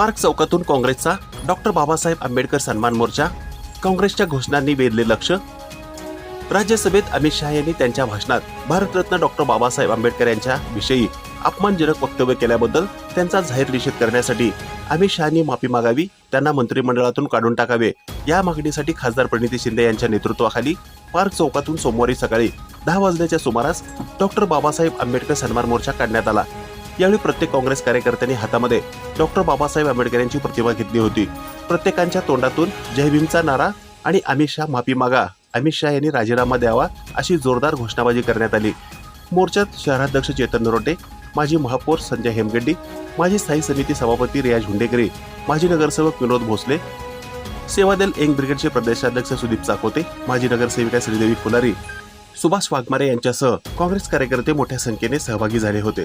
Park चौकातून काँग्रेसचा doctor Babasaheb Ambedkar सन्मान मोर्चा काँग्रेसच्या घोषणांनी वेधले लक्ष. राज्यसभेत अमित शहा यांनी त्यांच्या भाषणात भारतरत्न डॉक्टर बाबासाहेब आंबेडकर यांच्या विषयी अपमानजनक वक्तव्य केल्याबद्दल त्यांचा जाहीर निषेध करण्यासाठी अमित शहानी माफी मागावी त्यांना मंत्रिमंडळातून काढून टाकावे या मागणीसाठी खासदार प्रणिती शिंदे यांच्या नेतृत्वाखाली पार्क चौकातून सोमवारी सकाळी दहा वाजल्याच्या सुमारास डॉक्टर बाबासाहेब आंबेडकर सन्मान मोर्चा काढण्यात आला. यावेळी प्रत्येक काँग्रेस कार्यकर्त्यांनी हातामध्ये डॉक्टर बाबासाहेब आंबेडकर यांची प्रतिमा घेतली होती. प्रत्येकांच्या तोंडातून जय भीमचा नारा आणि अमित शहा माफी मागा अमित शहा यांनी राजीनामा द्यावा अशी जोरदार घोषणाबाजी करण्यात आली. मोर्चात शहराध्यक्ष चेतन नरोटे माजी महापौर संजय हेमगड्डी माजी स्थायी समिती सभापती रियाज हुंडेकरी माजी नगरसेवक विनोद भोसले सेवादल एंग ब्रिगेडचे प्रदेशाध्यक्ष सुदीप चाकोते माजी नगरसेविका श्रीदेवी फुलारी सुभाष वाघमारे यांच्यासह काँग्रेस कार्यकर्ते मोठ्या संख्येने सहभागी झाले होते.